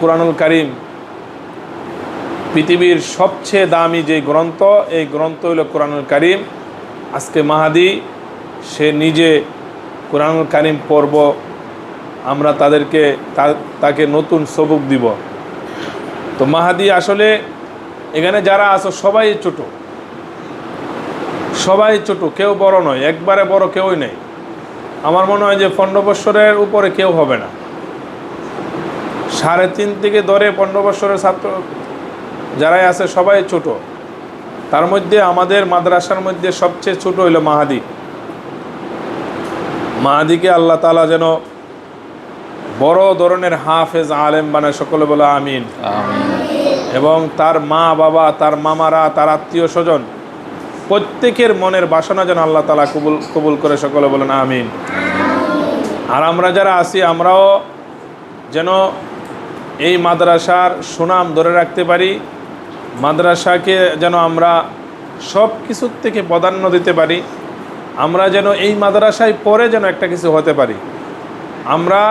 কোরআনুল কারিম পৃথিবীর সবচেয়ে দামি যে গ্রন্থ, এই গ্রন্থ হইল কোরআনুল করিম। আজকে মাহাদি, সে নিজে কোরআনুল কারিম পড়ব, আমরা তাদেরকে তাকে নতুন সবুক দিব। তো মাহাদি আসলে এখানে যারা আছো, সবাই ছোট। সবাই ছোট, কেউ বড় নয়, একবারে বড় কেউই নেই। আমার মনে হয় যে পনেরো বৎসরের উপরে কেউ হবে না। সাড়ে তিন থেকে ধরে পনেরো বৎসরের ছাত্র যারাই আছে সবাই ছোট। তার মধ্যে আমাদের মাদ্রাসার মধ্যে সবচেয়ে ছোট হইল মাহাদি। মাহাদিকে আল্লাহ তালা যেন বড় ধরনের হাফেজ আলেম বানায় সকলে বলে আমিন। এবং তার মা বাবা তার মামারা তার আত্মীয় স্বজন প্রত্যেকের মনের বাসনা যেন আল্লাহ তালা কবুল কবুল করে সকলে বলেন আমিন। আর আমরা যারা আছি আমরাও যেন এই মাদ্রাসার সুনাম ধরে রাখতে পারি, মাদ্রাসাকে যেন আমরা সব কিছুর থেকে প্রাধান্য দিতে পারি, আমরা যেন এই মাদ্রাসায় পরে যেন একটা কিছু হতে পারি। আমরা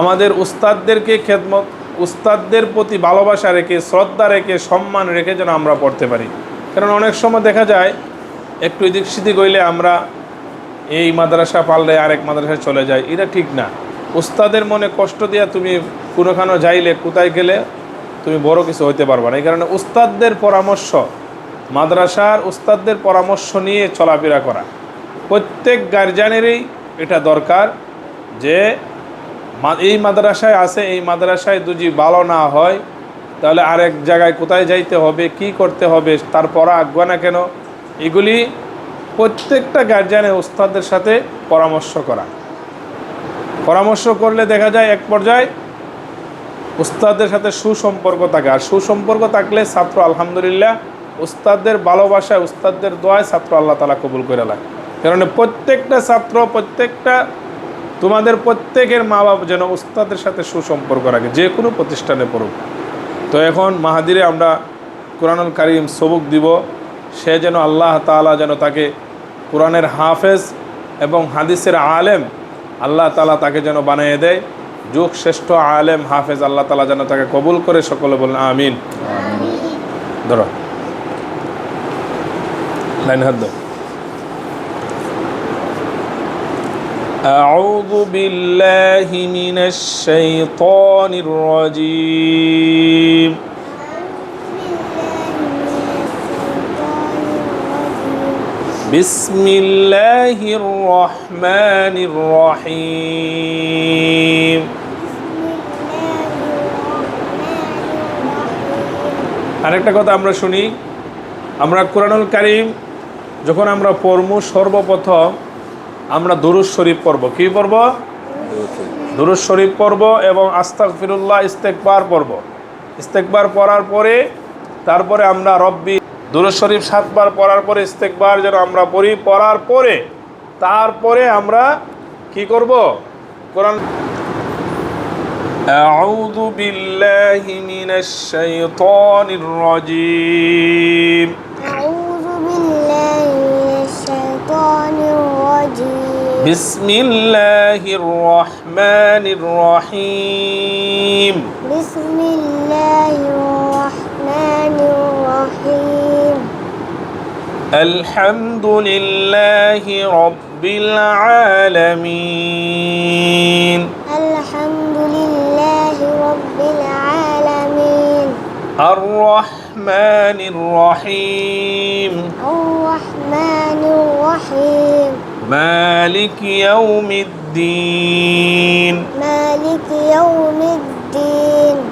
আমাদের উস্তাদদেরকে খেদমত, উস্তাদদের প্রতি ভালোবাসা রেখে, শ্রদ্ধা রেখে, সম্মান রেখে যেন আমরা পড়তে পারি। কারণ অনেক সময় দেখা যায়, একটু এদিক সেদিক হইলে আমরা এই মাদ্রাসা পারলে আরেক মাদ্রাসায় চলে যায় এটা ঠিক না। উস্তাদের মনে কষ্ট দিয়া তুমি কোনোখানে যাইলে কোথায় গেলে তুমি বড় কিছু হইতে পারবে না। এই কারণে উস্তাদদের পরামর্শ, মাদ্রাসার উস্তাদদের পরামর্শ নিয়ে চলাফেরা করা। প্রত্যেক গার্জিয়ানেরই এটা দরকার যে এই মাদ্রাসায় আছে, এই মাদ্রাসায় দুজি ভালো না হয়, তাহলে আরেক জায়গায় কোথায় যাইতে হবে, কি করতে হবে, তার পড়া আঁকবে না কেন? এগুলি প্রত্যেকটা গার্জিয়ানের উস্তাদের সাথে পরামর্শ করা। পরামর্শ করলে দেখা যায় এক পর্যায়ে উস্তাদের সাথে সুসম্পর্ক থাকে। আর সুসম্পর্ক থাকলে ছাত্র আলহামদুলিল্লাহ উস্তাদদের ভালোবাসায় উস্তাদদের দোয়ায় ছাত্র আল্লাহ তালা কবুল করে লাগে কারণ প্রত্যেকটা ছাত্র, প্রত্যেকটা, তোমাদের প্রত্যেকের মা বাবা যেন উস্তাদের সাথে সুসম্পর্ক রাখে, যে কোনো প্রতিষ্ঠানে পড়ুক। তো এখন মাহাদিরে আমরা কোরআনুল কারিম সবুক দিব। সে যেন আল্লাহ তাআলা যেন তাকে কোরআনের হাফেজ এবং হাদিসের আলেম আল্লাহ তালা তাকে যেন বানিয়ে দেয়। যুগ শ্রেষ্ঠ আলেম হাফেজ আল্লাহ তাআলা যেন তাকে কবুল করে সকলে বলেন আমিন ধরো লাইন হাত দাও أعوذ بالله من الشيطان الرجيم بسم الله الرحمن الرحيم আরেকটা কথা আমরা শুনি আমরা কোরআনুল কারিম যখন আমরা পড়ব সর্বপ্রথম আমরা দুরুজ শরীফ পড়ব কি পড়ব দুরুজ শরীফ পড়ব এবং আস্তাক ফিরুল্লাহ ইস্তেকবার পড়ব ইস্তেকবার পড়ার পরে তারপরে আমরা রব্বি দুরুজ শরীফ সাতবার পড়ার পরে ইস্তেকবার যেন আমরা পড়ি পড়ার পরে তারপরে আমরা কি করব কোরআন أعوذ بالله من الشيطان الرجيم أعوذ بالله من الشيطان الرجيم بسم الله الرحمن الرحيم بسم الله الرحمن الرحيم الحمد لله رب العالمين. الحمد لله رب العالمين. الرحمن الرحيم. الرحمن الرحيم. مالك يوم الدين. مالك يوم الدين.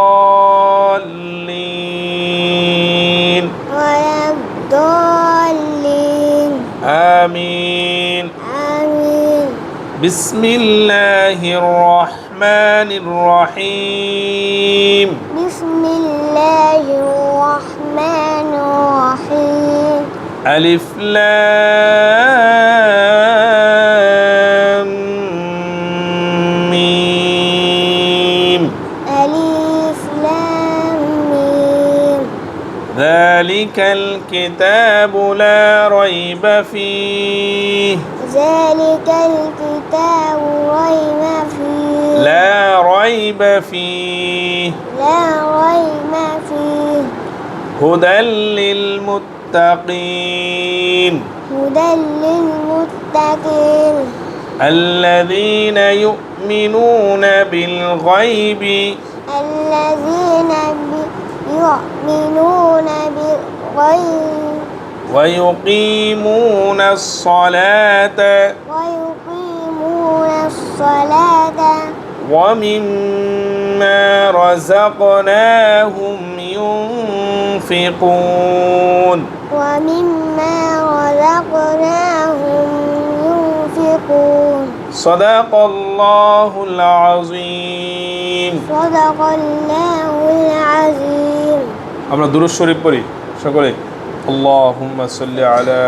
بسم الله الرحمن الرحيم. بسم الله الرحمن الرحيم. ألف لام ميم. ألف لام ميم. ذلك الكتاب لا ريب فيه. ذلك الكتاب ريب فيه. لا ريب فيه. لا ريب فيه. هدى للمتقين. هدى للمتقين. الذين يؤمنون بالغيب. الذين يؤمنون بالغيب. ويقيمون الصلاة. ويقيمون الصلاة ومما رزقناهم ينفقون ومما رزقناهم ينفقون صدق الله العظيم صدق الله العظيم আমরা দুরুদ শরীফ পড়ি সকলে اللهم صل على